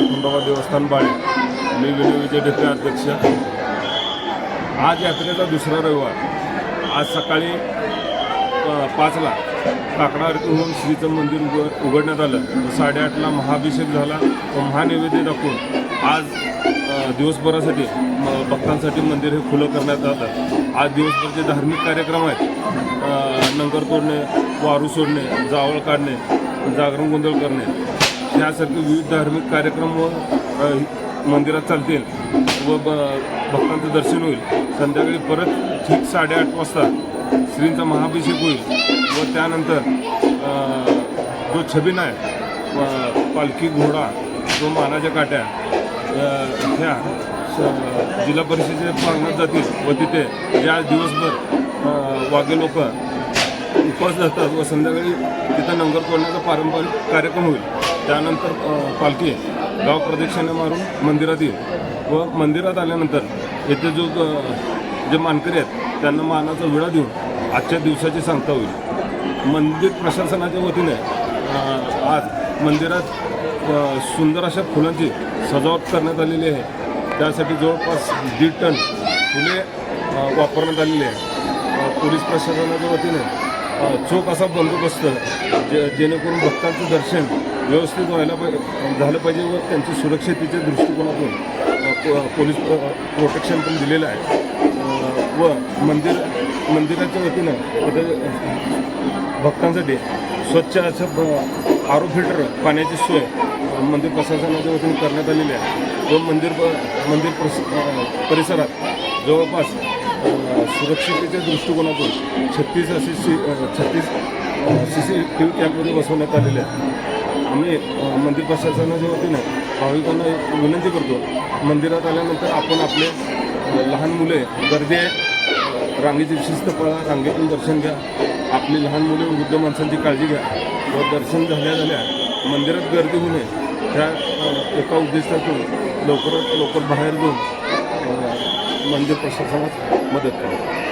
श्री खंडोबा देवस्थान बाळे. मी विनय विजय ढेपे अध्यक्ष. आज यात्रेचा दुसरा रविवार. आज सकाळी पाचला काकडा होऊन श्रीचं मंदिर उघड उघडण्यात आलं. साडेआठला महाभिषेक झाला. व महानैवेद्य दाखवून आज दिवसभरासाठी भक्तांसाठी मंदिर हे खुलं करण्यात आलं. आज दिवसभरचे धार्मिक कार्यक्रम आहेत नंगर तोडणे वारू सोडणे जावळ काढणे जागरण गोंधळ करणे यासारखे विविध धार्मिक कार्यक्रम व मंदिरात चालतील व ब भक्तांचं दर्शन होईल. संध्याकाळी परत ठीक साडेआठ वाजता श्रींचा महाभिषेक होईल व त्यानंतर जो छबिन आहे पालखी घोडा जो मानाच्या काट्या ह्या जिल्हा परिषदेच्या प्रांगणात जातील व तिथे या दिवसभर वागे लोक उपवास जातात व संध्याकाळी तिथं नंगर तोडण्याचा पारंपरिक कार्यक्रम होईल. त्यानंतर पालखी गाव प्रदक्षिणा मारून मंदिरात येईल. व मंदिरात आल्यानंतर येथे जो जे मानकरी आहेत त्यांना मानाचा विडा देऊन आजच्या दिवसाची सांगता होईल. मंदिर प्रशासनाच्या वतीने आज मंदिरात सुंदर अशा फुलांची सजावट करण्यात आलेली आहे. त्यासाठी जवळपास दीड टन फुले वापरण्यात आलेली आहे पोलीस प्रशासनाच्या वतीने चोख असा बंदोबस्त जे जेणेकरून भक्तांचं दर्शन व्यवस्थित व्हायला पाहिजे झालं पाहिजे व त्यांची सुरक्षितेच्या दृष्टिकोनातून पोलीस प्रोटेक्शन पण दिलेलं आहे. व मंदिर मंदिराच्या वतीनं भक्तांसाठी स्वच्छ असं ब- आरो फिल्टर पाण्याची सोय मंदिर प्रशासनाच्या वतीनं करण्यात आलेली आहे. व मंदिर मंदिर परिसरात जवळपास सुरक्षितेच्या दृष्टिकोनातून छत्तीस असे सी छत्तीस सी सी टी व्ही कॅमेरे बसवण्यात आलेले आहेत. आम्ही अ, मंदिर प्रशासनाच्या वतीनं भाविकांना एक विनंती करतो. मंदिरात आल्यानंतर आपण आपले लहान मुले गर्दी आहे. रांगेची शिस्त पळा रांगेतून दर्शन घ्या. आपली लहान मुले वृद्ध माणसांची काळजी घ्या. व दर्शन झाल्या झाल्या मंदिरात गर्दी होऊ नये. त्या एका उद्दिष्टातून लवकरात लवकर बाहेर जाऊन मंदिर प्रशासनास मदत करा.